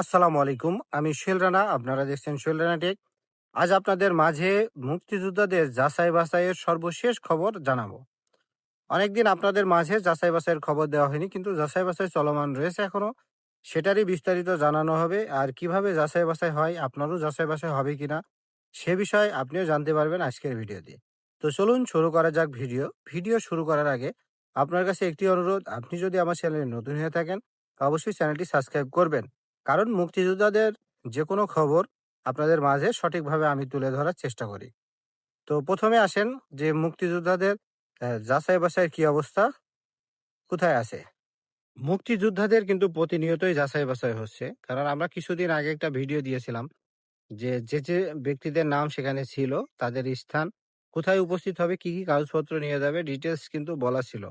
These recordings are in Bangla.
আসসালামু আলাইকুম। আমি শৈল রানা, আপনারা দেখছেন শৈল রানা টেক। আজ আপনাদের মাঝে মুক্তিযোদ্ধাদের যাচাই বাছাইয়ের সর্বশেষ খবর জানাব। অনেকদিন আপনাদের মাঝে যাচাই বাছাইয়ের খবর দেওয়া হয়নি, কিন্তু যাচাই বাছাই চলমান রয়েছে এখনও সেটারই বিস্তারিত জানানো হবে, আর কীভাবে যাচাই বাছাই হয়, আপনারও যাচাই বাছাই হবে কিনা, সে বিষয়ে আপনিও জানতে পারবেন আজকের ভিডিওতে। তো চলুন শুরু করা যাক ভিডিও। ভিডিও শুরু করার আগে আপনার কাছে একটি অনুরোধ, আপনি যদি আমার চ্যানেলে নতুন হয়ে থাকেন, অবশ্যই চ্যানেলটি সাবস্ক্রাইব করবেন। কারণ মুক্তিযোদ্ধাদের যে কোনো খবর আপনাদের মাঝে সঠিকভাবে আমি তুলে ধরার চেষ্টা করি। তো প্রথমে আসেন যে মুক্তিযোদ্ধাদের যাচাই বাছাইয়ের কি অবস্থা? কোথায় আছে? মুক্তিযোদ্ধাদের কিন্তু প্রতিনিয়তই যাচাই বাছাই হচ্ছে। কারণ আমরা কিছুদিন আগে একটা ভিডিও দিয়েছিলাম যে যে যে ব্যক্তিদের নাম সেখানে ছিল, তাদের স্থান, কোথায় উপস্থিত হবে, কি কি কাগজপত্র নিয়ে যাবে ডিটেলস কিন্তু বলা ছিল।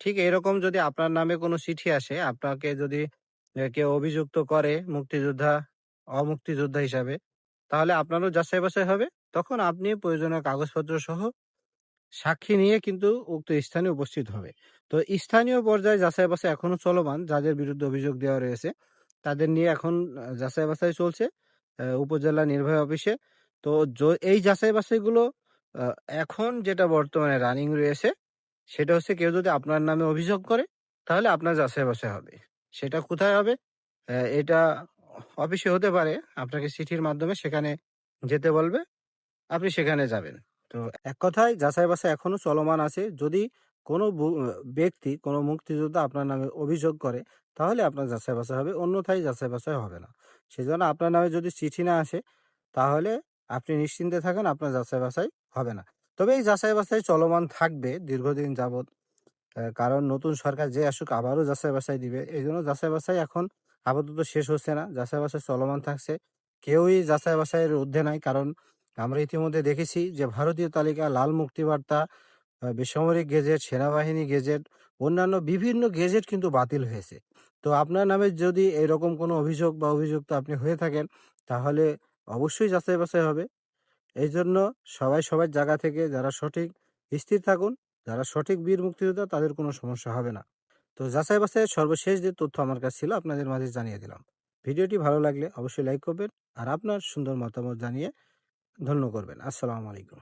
ঠিক এরকম যদি আপনার নামে কোনো চিঠি আসে, আপনাকে যদি কেউ অভিযুক্ত করে মুক্তিযোদ্ধা, অমুক্তিযোদ্ধা হিসাবে, তাহলে আপনারও যাচাই বাছাই হবে। তখন আপনি প্রয়োজনীয় কাগজপত্র সহ সাক্ষী নিয়ে কিন্তু উক্ত স্থানে উপস্থিত হবে। তো স্থানীয় পর্যায়ে যাচাই বাছাই এখনও চলমান, যাদের বিরুদ্ধে অভিযোগ দেওয়া রয়েছে, তাদের নিয়ে এখন যাচাই বাছাই চলছে উপজেলা নির্বাহী অফিসে। তো এই যাচাই বাছাইগুলো এখন যেটা বর্তমানে রানিং রয়েছে, সেটা হচ্ছে কেউ যদি আপনার নামে অভিযোগ করে, তাহলে আপনার যাচাই বাছাই হবে। সেটা কোথায় হবে? এটা অফিসে হতে পারে। আপনাকে চিঠির মাধ্যমে সেখানে যেতে বলবে। আপনি সেখানে যাবেন। তো এক কথায় যাচাই বাছাই এখনও চলমান আছে। যদি কোনো ব্যক্তি কোনো মুক্তিযোদ্ধা আপনার নামে অভিযোগ করে তাহলে আপনার যাচাই বাছাই হবে। অন্যথায় যাচাই বাছাই হবে না। সেজন্য আপনার নামে যদি চিঠি না আসে তাহলে আপনি নিশ্চিন্তে থাকেন আপনার যাচাই বাছাই হবে না। তবে এই যাচাই বাছাই চলমান থাকবে দীর্ঘদিন আহ, কারণ নতুন সরকার যে আসুক আবারও যাচাই বাছাই দিবে। এই জন্য যাচাই বাছাই এখন আপাতত শেষ হচ্ছে না। যাচাই বাছাই চলমান থাকছে। কেউই যাচাই বাছাইয়ের ঊর্ধ্বে নাই, কারণ আমরা ইতিমধ্যে দেখেছি যে ভারতীয় তালিকা, লাল মুক্তিবার্তা বেসামরিক গেজেট, সেনাবাহিনী গেজেট, অন্যান্য বিভিন্ন গেজেট কিন্তু বাতিল হয়েছে। তো আপনার নামে যদি এরকম কোনো অভিযোগ বা অভিযুক্ত আপনি হয়ে থাকেন, তাহলে অবশ্যই যাচাই বাছাই হবে। এই জন্য সবাই সবার জায়গা থেকে যারা সঠিক, স্থির থাকুন। যারা সঠিক বীর মুক্তিযোদ্ধা, তাদের কোনো সমস্যা হবে না। তো যাচাই বাছাইয়ের সর্বশেষ যে তথ্য আমার কাছে ছিল, আপনাদের মাঝে জানিয়ে দিলাম। ভিডিওটি ভালো লাগলে অবশ্যই লাইক করবেন, আর আপনার সুন্দর মতামত জানিয়ে ধন্য করবেন। আসসালামু আলাইকুম।